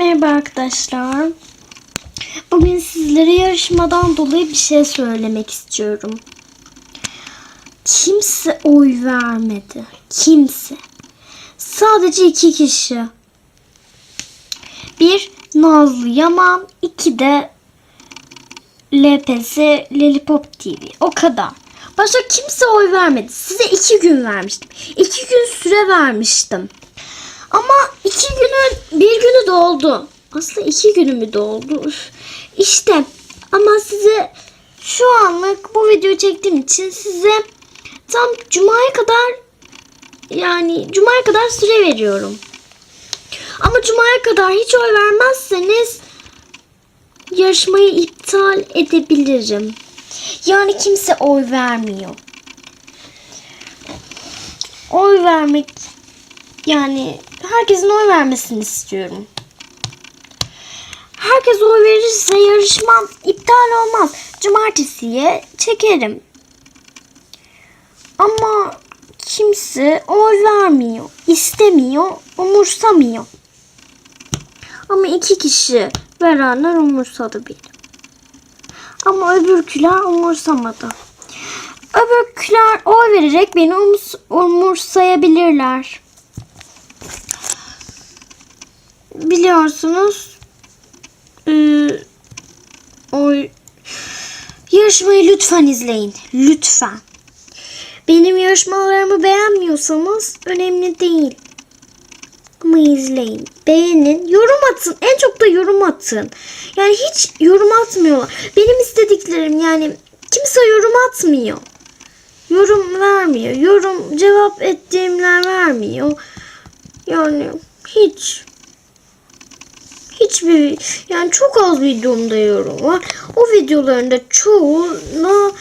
Merhaba arkadaşlar. Bugün sizlere yarışmadan dolayı bir şey söylemek istiyorum. Kimse oy vermedi. Kimse. Sadece iki kişi. Bir Nazlı Yaman, iki de LPS Lollipop TV. O kadar. Başka kimse oy vermedi. Size iki gün vermiştim. İki gün süre vermiştim. Ama bir günü doldu. Aslında iki günü mü doldu? Üf. İşte ama size şu anlık bu videoyu çektiğim için size tam Cuma'ya kadar yani Cuma'ya kadar süre veriyorum. Ama Cuma'ya kadar hiç oy vermezseniz yarışmayı iptal edebilirim. Yani kimse oy vermiyor. Oy vermek yani herkesin oy vermesini istiyorum. Herkes oy verirse yarışmam iptal olmaz. Cumartesiye çekerim. Ama kimse oy vermiyor, istemiyor, umursamıyor. Ama iki kişi verenler umursadı beni. Ama öbürküler umursamadı. Öbürküler oy vererek beni umurs- umursayabilirler. Biliyorsunuz eee, oy yarışmayı lütfen izleyin. Lütfen. Benim yarışmalarımı beğenmiyorsanız önemli değil. Ama izleyin. Beğenin. Yorum atın. En çok da yorum atın. Yani hiç yorum atmıyorlar. Benim istediklerim yani kimse yorum atmıyor. Yorum vermiyor. Yorum cevap ettiğimler vermiyor. Yani hiç. Hiçbir yani çok az videomda yorum var. O videoların da çoğuna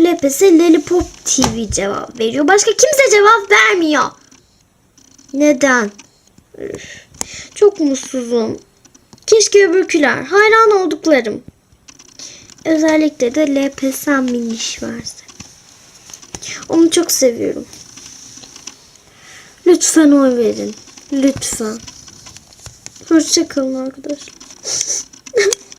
LPS Lollipop TV cevap veriyor. Başka kimse cevap vermiyor. Neden? Üf, Çok mutsuzum. Keşke öbürküler hayran olduklarım. Özellikle de LPS miniş verse. Onu çok seviyorum. Lütfen oy verin. Lütfen. Hoşçakalın arkadaşlar.